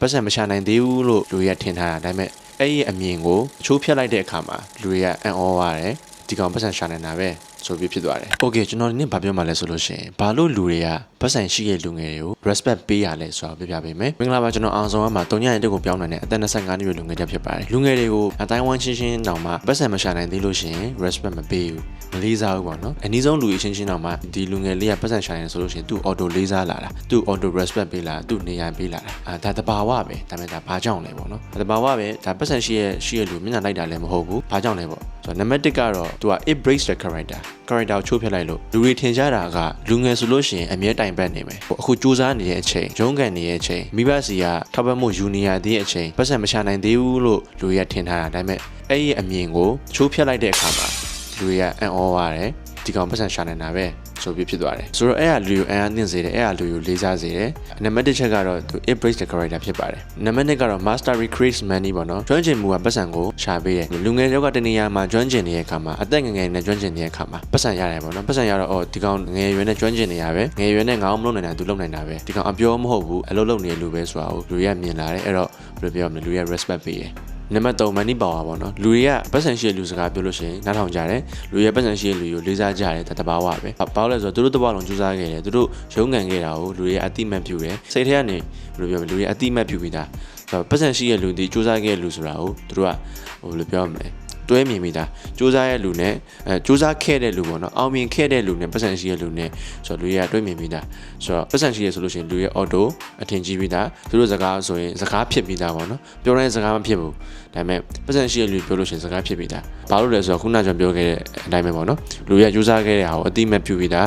ပတ်စံမရှာနိုင်သေးဘူးလို့လူတွေကထင်ထားတာဒါပေမဲ့အဲ့ဒီအမြင်ကိုအချိုးဖြတ်လိုက်တဲ့အခါမှာလူတွေကအံ့ဩရတယ်ဒီကောင်ပတ်စံရှာနေတာပဲ ဆိုပြီးဖြစ်သွားတယ်။ Okay ကျွန်တော်ဒီနေ့ဘာပြောမှလဲဆိုလို့ရှိရင်ဘာလို့လူတွေကပတ်စံရှိတဲ့လူငယ်တွေကို respect ပေးရလဲဆိုတာကိုပြပြပေးမယ်။မင်္ဂလာပါကျွန်တော်အောင်ဆောင်ကမှတုံညရဲ့တက်ကိုပြောင်းနိုင်တဲ့အသက်25နှစ်ရွယ်လူငယ်တစ်ဖြစ်ပါတယ်။လူငယ်တွေကိုအတိုင်းဝိုင်းချင်းချင်းတောင်မှပတ်စံမရှာနိုင်သေးလို့ရှိရင် respect မပေးဘူး။မလေးစားဘူးပေါ့နော်။အနည်းဆုံးလူအချင်းချင်းတောင်မှဒီလူငယ်လေးကပတ်စံရှာနေဆိုလို့ရှိရင်သူ့ auto လေးစားလာတာ။သူ့ auto respect ပေးလာတာ။သူ့နေရာပေးလာတာ။အာဒါတဘာဝပဲ။ဒါပေမဲ့ဒါဘာကြောင့်လဲပေါ့နော်။တဘာဝပဲဒါပတ်စံရှိရဲ့ရှိရဲ့လူမျက်နှာလိုက်တာလည်းမဟုတ်ဘူး။ဘာကြောင့်လဲပေါ့။ ဆိုတော့နံပါတ်1ကတော့သူက it breaks the character character ကိုချိုးဖျက်လိုက်လို့လူတွေထင်ကြတာကလူငယ်ဆိုလို့ရှိရင်အမြဲတိုင်ပတ်နေမယ်ဟိုအခုစူးစမ်းနေတဲ့အချိန်ရုန်းကန်နေတဲ့အချိန်မိဘစီကထောက်ပံ့မှုယူနေရတဲ့အချိန်ပတ်စံမရှာနိုင်သေးဘူးလို့လူတွေကထင်ထားတာဒါပေမဲ့အဲ့ဒီအမြင်ကိုချိုးဖျက်လိုက်တဲ့အခါမှာလူတွေကအံ့ဩပါတယ် ဒီကောင်ပတ်စံရှာနေတာပဲဆိုပြီးဖြစ်သွားတယ်ဆိုတော့အဲ့ဟာလူကိုအံ့အားသင့်စေတယ်အဲ့ဟာလူကိုလေးစားစေတယ်နံပါတ်တစ်ချက်ကတော့သူ it breaks the character ဖြစ်ပါတယ်နံပါတ်နှစ်ကတော့ master recreates money ပေါ့နော်ကျွမ်းကျင်မှုကပတ်စံကိုရှာပေးတယ်လူငယ်ယောက်ကတနေရာမှာကျွမ်းကျင်နေတဲ့အခါမှာအသက်ငယ်ငယ်နဲ့ကျွမ်းကျင်နေတဲ့အခါမှာပတ်စံရတယ်ပေါ့နော်ပတ်စံရတော့အော်ဒီကောင်ငယ်ရွယ်နဲ့ကျွမ်းကျင်နေရပဲငယ်ရွယ်နဲ့ငါအောင်မလုပ်နိုင်တာသူလုပ်နိုင်တာပဲဒီကောင်အပြောမဟုတ်ဘူးအလုပ်လုပ်နေတဲ့လူပဲဆိုတာကိုလူတွေကမြင်လာတယ်အဲ့တော့ဘယ်လိုပြောမလဲလူတွေက respect ပေးတယ် နံပါတ်3 money power ပေါ့နော်လူတွေကပတ်စံရှိတဲ့လူစကားပြောလို့ရှိရင်နားထောင်ကြတယ်လူတွေကပတ်စံရှိတဲ့လူကိုလေးစားကြတယ်ဒါတဘာဝပဲဘာလို့လဲဆိုတော့သူတို့တဘာလုံးစူးစမ်းခဲ့တယ်သူတို့ရုန်းကန်ခဲ့တာကိုလူတွေကအတိမတ်ပြုတယ်စိတ်ထဲကနေဘယ်လိုပြောမလဲလူတွေအတိမတ်ပြုပြီးသားဆိုတော့ပတ်စံရှိတဲ့လူတွေစူးစမ်းခဲ့တဲ့လူဆိုတာကိုသူတို့ကဟိုဘယ်လိုပြောမလဲ တွဲမြင်မိတာစူးစမ်းရဲ့လူနဲ့အဲစူးစမ်းခဲ့တဲ့လူပေါ့နော်အောင်မြင်ခဲ့တဲ့လူနဲ့ပတ်စံရှိတဲ့လူနဲ့ဆိုတော့လူတွေကတွဲမြင်မိတာဆိုတော့ပတ်စံရှိရဆိုလို့ရှိရင်လူရဲ့ auto အထင်ကြီးပြီးသားသူတို့စကားဆိုရင်စကားဖြစ်ပြီးသားပေါ့နော်ပြောတဲ့စကားမဖြစ်ဘူးဒါပေမဲ့ပတ်စံရှိတဲ့လူပြောလို့ရှိရင်စကားဖြစ်ပြီးသား ဘာလို့လဲဆိုတော့ခုနကကျွန်တော်ပြောခဲ့တဲ့အတိုင်းပဲပေါ့နော်လူတွေကစူးစမ်းခဲ့တဲ့ဟာကိုအတိမတ်ပြုပြီးသား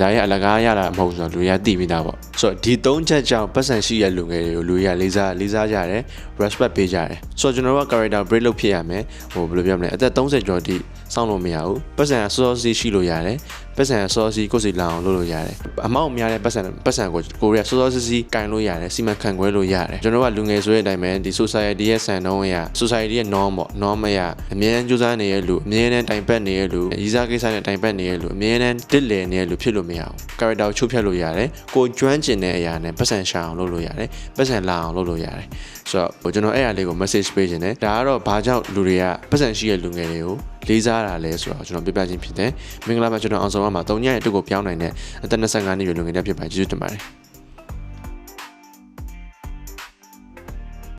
ဒါရဲ့အလကားရတာမဟုတ်ဆိုတော့လူတွေကသိပြီးသားပေါ့ဆိုတော့ဒီသုံးချက်ကြောင့်ပတ်စံရှိတဲ့လူငယ်တွေကိုလူတွေကလေးစားလေးစားကြတယ် respect ပေးကြတယ်ဆိုတော့ကျွန်တော်တို့က character break လုပ်ဖြစ်ရမယ်ဟိုဘယ်လိုပြောမလဲအသက်30ကျော်တိစောင့်လို့မရဘူးပတ်စံစောစောစီးရှိလို့ရတယ်ပတ်စံစောစီးကိုယ်စီလောင်အောင်လုပ်လို့ရတယ်အမောက်များတဲ့ပတ်စံပတ်စံကိုကိုရီးယားစောစောစီးစီးကင်လို့ရတယ်စီမံခန့်ခွဲလို့ရတယ်ကျွန်တော်ကလူငယ်ဆိုတဲ့အတိုင်းပဲဒီ society ရဲ့စံနှုန်းအရ society ရဲ့ norm ပေါ့ norm အရအမြဲတမ်းကြိုးစားနေတဲ့လူအမြဲတမ်းတိုင်ပတ်နေတဲ့လူရီးစားကိစ္စနဲ့တိုင်ပတ်နေတဲ့လူအမြဲတမ်းတစ်လည်နေတဲ့လူဖြစ်လို့မရဘူး character ကိုချုပ်ဖြတ်လို့ရတယ်ကိုကျွမ်းကျင်တဲ့အရာနဲ့ပတ်စံရှာအောင်လုပ်လို့ရတယ်ပတ်စံလာအောင်လုပ်လို့ရတယ်ဆိုတော့ဟိုကျွန်တော်အဲ့အရာလေးကို message ပေးခြင်းတယ်ဒါကတော့ဘာကြောင့်လူတွေကပတ်စံရှိတဲ့လူငယ်တွေကိုလေးစားတာလဲဆိုတော့ကျွန်တော်ပြပြချင်းဖြစ်တယ်မင်္ဂလာပါကျွန်တော်အောင်ဆောင်ပါမှာတုံညရဲ့အတုကိုပြောင်းနိုင်တဲ့အသက်25နှစ်ရွယ်လူငယ်တစ်ဖြစ်ပါကျေးဇူးတင်ပါတယ်